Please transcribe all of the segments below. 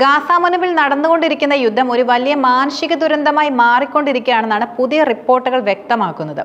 Gaza മുനമ്പിൽ നടന്നുകൊണ്ടിരിക്കുന്ന യുദ്ധം ഒരു വലിയ മാനസിക ദുരന്തമായി മാറിക്കൊണ്ടിരിക്കുകയാണെന്നാണ് പുതിയ റിപ്പോർട്ടുകൾ വ്യക്തമാക്കുന്നത്.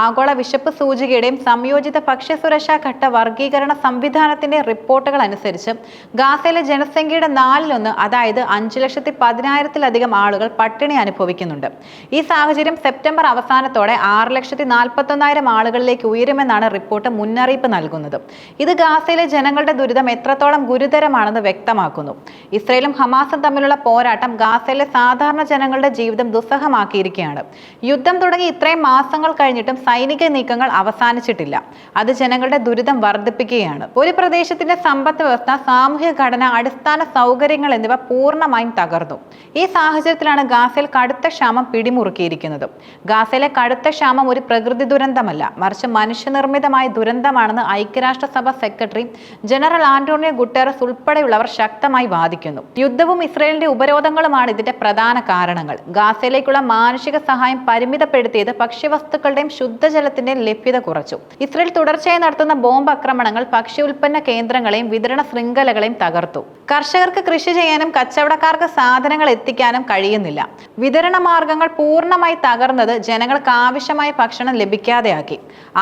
ആഗോള വിശപ്പ് സൂചികയുടെയും സംയോജിത ഭക്ഷ്യസുരക്ഷാ ഘട്ട വർഗീകരണ സംവിധാനത്തിന്റെ റിപ്പോർട്ടുകൾ അനുസരിച്ച് ഗാസയിലെ ജനസംഖ്യയുടെ നാലിലൊന്ന് അതായത് അഞ്ചു ലക്ഷത്തി പതിനായിരത്തിലധികം ആളുകൾ പട്ടിണി അനുഭവിക്കുന്നുണ്ട്. ഈ സാഹചര്യം സെപ്റ്റംബർ അവസാനത്തോടെ ആറ് ലക്ഷത്തി നാൽപ്പത്തൊന്നായിരം ആളുകളിലേക്ക് ഉയരുമെന്നാണ് റിപ്പോർട്ട് മുന്നറിയിപ്പ് നൽകുന്നത്. ഇത് ഗാസയിലെ ജനങ്ങളുടെ ദുരിതം എത്രത്തോളം ഗുരുതരമാണെന്ന് വ്യക്തമാക്കുന്നു. ഇസ്രയേലും ഹമാസും തമ്മിലുള്ള പോരാട്ടം ഗാസയിലെ സാധാരണ ജനങ്ങളുടെ ജീവിതം ദുസ്സഹമാക്കിയിരിക്കുകയാണ്. യുദ്ധം തുടങ്ങി ഇത്രയും മാസങ്ങൾ കഴിഞ്ഞിട്ടും സൈനിക നീക്കങ്ങൾ അവസാനിച്ചിട്ടില്ല. അത് ജനങ്ങളുടെ ദുരിതം വർദ്ധിപ്പിക്കുകയാണ്. ഒരു പ്രദേശത്തിന്റെ സമ്പദ് വ്യവസ്ഥ സാമൂഹ്യ ഘടന അടിസ്ഥാന സൗകര്യങ്ങൾ എന്നിവ പൂർണമായും തകർന്നു. ഈ സാഹചര്യത്തിലാണ് ഗാസയിൽ കടുത്ത ക്ഷാമം പിടിമുറുക്കിയിരിക്കുന്നത്. ഗാസയിലെ കടുത്ത ക്ഷാമം ഒരു പ്രകൃതി ദുരന്തമല്ല. മറിച്ച് മനുഷ്യനിർമ്മിതമായ ദുരന്തമാണെന്ന് ഐക്യരാഷ്ട്രസഭ സെക്രട്ടറി ജനറൽ ആന്റോണിയോ ഗുട്ടേറസ് ഉൾപ്പെടെയുള്ളവർ ശക്തമായി വാദിക്കുന്നു. യുദ്ധവും ഇസ്രയേലിന്റെ ഉപരോധങ്ങളുമാണ് ഇതിന്റെ പ്രധാന കാരണങ്ങൾ. ഗാസയിലേക്കുള്ള മാനുഷിക സഹായം പരിമിതപ്പെടുത്തിയത് ഭക്ഷ്യവസ്തുക്കളുടെയും ശുദ്ധജലത്തിന്റെയും ലഭ്യത കുറച്ചു. ഇസ്രയേൽ തുടർച്ചയായി നടത്തുന്ന ബോംബ് ആക്രമണങ്ങൾ ഭക്ഷ്യ ഉൽപ്പന്ന കേന്ദ്രങ്ങളെയും വിതരണ ശൃംഖലകളെയും തകർത്തു. കർഷകർക്ക് കൃഷി ചെയ്യാനും കച്ചവടക്കാർക്ക് സാധനങ്ങൾ എത്തിക്കാനും കഴിയുന്നില്ല. വിതരണ മാർഗങ്ങൾ പൂർണമായി തകർന്നത് ജനങ്ങൾക്ക് ആവശ്യമായ ഭക്ഷണം ലഭിക്കാതെയാക്കി.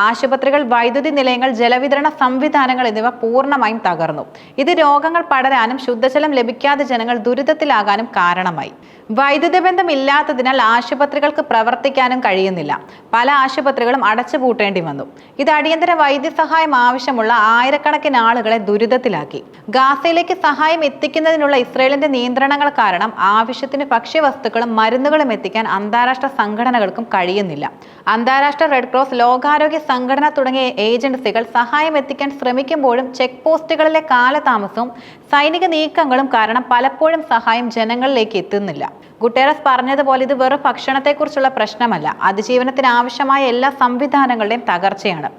ആശുപത്രികൾ വൈദ്യുതി നിലയങ്ങൾ ജലവിതരണ സംവിധാനങ്ങൾ എന്നിവ പൂർണമായും തകർന്നു. ഇത് രോഗങ്ങൾ പടരാനും ശുദ്ധജലം ലഭിക്കാതെ ജനങ്ങൾ ദുരിതത്തിലാകാനും കാരണമായി. വൈദ്യുതി ബന്ധം ഇല്ലാത്തതിനാൽ ആശുപത്രികൾക്ക് പ്രവർത്തിക്കാനും കഴിയുന്നില്ല. പല ആശുപത്രികളും അടച്ചുപൂട്ടേണ്ടി വന്നു. ഇത് അടിയന്തര വൈദ്യസഹായം ആവശ്യമുള്ള ആയിരക്കണക്കിന് ആളുകളെ ദുരിതത്തിലാക്കി. ഗാസയിലേക്ക് സഹായം എത്തിക്കുന്നതിനുള്ള ഇസ്രയേലിന്റെ നിയന്ത്രണങ്ങൾ കാരണം ആവശ്യത്തിന് ഭക്ഷ്യവസ്തുക്കളും മരുന്നുകളും എത്തിക്കാൻ അന്താരാഷ്ട്ര സംഘടനകൾക്കും കഴിയുന്നില്ല. അന്താരാഷ്ട്ര റെഡ് ക്രോസ് ലോകാരോഗ്യ സംഘടന തുടങ്ങിയ ഏജൻസികൾ സഹായം എത്തിക്കാൻ ശ്രമിക്കുമ്പോഴും ചെക്ക് പോസ്റ്റുകളിലെ കാലതാമസവും സൈനിക നീക്കങ്ങളും കാരണം പലപ്പോഴും സഹായം ജനങ്ങളിലേക്ക് എത്തുന്നില്ല. ഗുട്ടേറസ് പറഞ്ഞതുപോലെ ഇത് വെറും ഭക്ഷണത്തെക്കുറിച്ചുള്ള പ്രശ്നമല്ല. അതിജീവനത്തിന് ആവശ്യമായ എല്ലാ സംവിധാനങ്ങളുടെയും തകർച്ചയാണ്.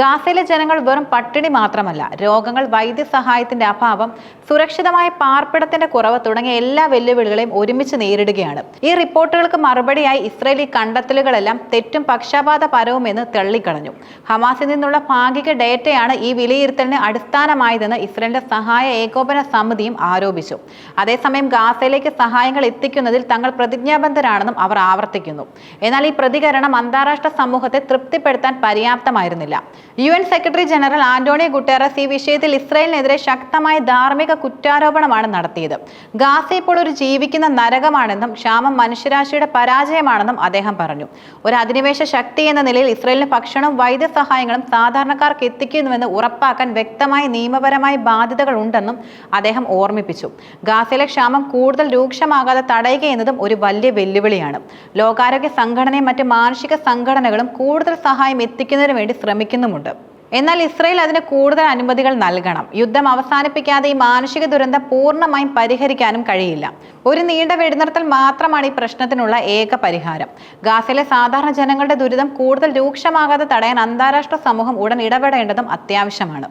ഗാസയിലെ ജനങ്ങൾ വെറും പട്ടിണി മാത്രമല്ല രോഗങ്ങൾ വൈദ്യസഹായത്തിന്റെ അഭാവം സുരക്ഷിതമായ പാർപ്പിടത്തിന്റെ കുറവ് തുടങ്ങിയ എല്ലാ വെല്ലുവിളികളെയും ഒരുമിച്ച് നേരിടുകയാണ്. ഈ റിപ്പോർട്ടുകൾക്ക് മറുപടിയായി ഇസ്രയേലി കണ്ടെത്തലുകളെല്ലാം തെറ്റും പക്ഷപാതപരവുമെന്ന് തള്ളിക്കളഞ്ഞു. ഹമാസിൽ നിന്നുള്ള ഭാഗിക ഡേറ്റയാണ് ഈ വിലയിരുത്തലിന് അടിസ്ഥാനമായതെന്ന് ഇസ്രയേലിന്റെ സഹായ ഏകോപന സമിതിയും ആരോപിച്ചു. അതേസമയം ഗാസയിലേക്ക് സഹായങ്ങൾ എത്തിക്കുന്നതിൽ തങ്ങൾ പ്രതിജ്ഞാബദ്ധരാണെന്നും അവർ ആവർത്തിക്കുന്നു. എന്നാൽ ഈ പ്രതികരണം അന്താരാഷ്ട്ര സമൂഹത്തെ തൃപ്തിപ്പെടുത്താൻ പര്യാപ്തമായിരുന്നില്ല. U N secretary general Antonio Guterres ഈ വിഷയത്തിൽ ഇസ്രയേലിനെതിരെ ശക്തമായ ധാർമ്മിക കുറ്റാരോപണമാണ് നടത്തിയത്. ഗാസ ഇപ്പോൾ ഒരു ജീവിക്കുന്ന നരകമാണെന്നും ക്ഷാമം മനുഷ്യരാശിയുടെ പരാജയമാണെന്നും അദ്ദേഹം പറഞ്ഞു. ഒരു അധിനിവേശ ശക്തി എന്ന നിലയിൽ ഇസ്രയേലിന് ഭക്ഷണവും വൈദ്യസഹായങ്ങളും സാധാരണക്കാർക്ക് എത്തിക്കുന്നുവെന്ന് ഉറപ്പാക്കാൻ വ്യക്തമായ നിയമപരമായ ബാധ്യതകൾ ഉണ്ടെന്നും അദ്ദേഹം ഓർമ്മിപ്പിച്ചു. ഗാസയിലെ ക്ഷാമം കൂടുതൽ രൂക്ഷമാകാതെ തടയുക എന്നതും ഒരു വലിയ വെല്ലുവിളിയാണ്. ലോകാരോഗ്യ സംഘടനയും മറ്റ് മാനുഷിക സംഘടനകളും കൂടുതൽ സഹായം എത്തിക്കുന്നതിന് വേണ്ടി ശ്രമിക്കുന്നുമുണ്ട്. എന്നാൽ ഇസ്രയേൽ അതിന് കൂടുതൽ അനുമതികൾ നൽകണം. യുദ്ധം അവസാനിപ്പിക്കാതെ ഈ മാനുഷിക ദുരന്തം പൂർണമായും പരിഹരിക്കാനും കഴിയില്ല. ഒരു നീണ്ട വെടിനിർത്തൽ മാത്രമാണ് ഈ പ്രശ്നത്തിനുള്ള ഏക പരിഹാരം. ഗാസയിലെ സാധാരണ ജനങ്ങളുടെ ദുരിതം കൂടുതൽ രൂക്ഷമാകാതെ തടയാൻ അന്താരാഷ്ട്ര സമൂഹം ഉടൻ ഇടപെടേണ്ടതും അത്യാവശ്യമാണ്.